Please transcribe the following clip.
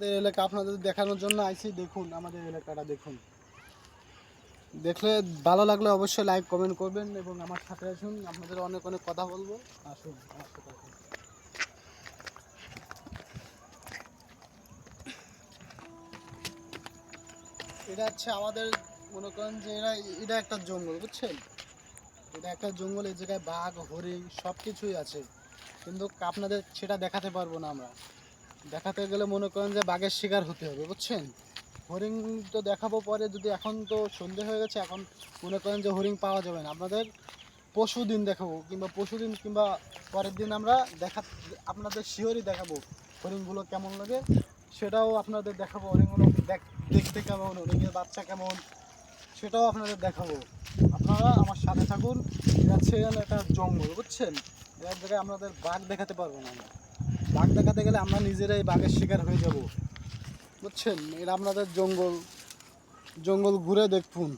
আমাদের এলাকা আপনাদের দেখানোর জন্য আইছি, দেখুন আমাদের এলাকাটা, দেখুন। দেখলে ভালো লাগলে অবশ্যই লাইক কমেন্ট করবেন এবং আমার সাথে আসুন, আপনাদের অনেক অনেক কথা বলব। আসুন আমার সাথে আসুন। এটা হচ্ছে আমাদের, মনে করেন যে এরা, এটা একটা জঙ্গল, বুঝছেন? এটা একটা জঙ্গল, এই জায়গায় বাঘ, হরিণ সব কিছুই আছে। কিন্তু আপনাদের সেটা দেখাতে পারব না আমরা। দেখাতে গেলে মনে করেন যে বাঘের শিকার হতে হবে, বুঝছেন? হরিণ তো দেখাবো পরে, যদি এখন তো সন্ধে হয়ে গেছে, এখন মনে করেন যে হরিণ পাওয়া যাবে না। আপনাদের পশু দিন দেখাবো, কিংবা পশু দিন, কিংবা পরের দিন আমরা দেখা, আপনাদের শিওরই দেখাবো হরিণগুলো কেমন লাগে। সেটাও আপনাদের দেখাবো, হরিণগুলো দেখ- দেখতে কেমন, হরিণের বাচ্চা কেমন, সেটাও আপনাদের দেখাবো। আপনারা আমার সাথে থাকুন এটা হচ্ছে একটা জঙ্গল, বুঝছেন? এর জায়গায় আপনাদের বাঘ দেখাতে পারব না আমরা। বাঘ দেখাতে গেলে আমরা নিজেরাই বাঘের শিকার হয়ে যাব। বুঝছেন? এটা আপনাদের জঙ্গল জঙ্গল ঘুরে দেখুন।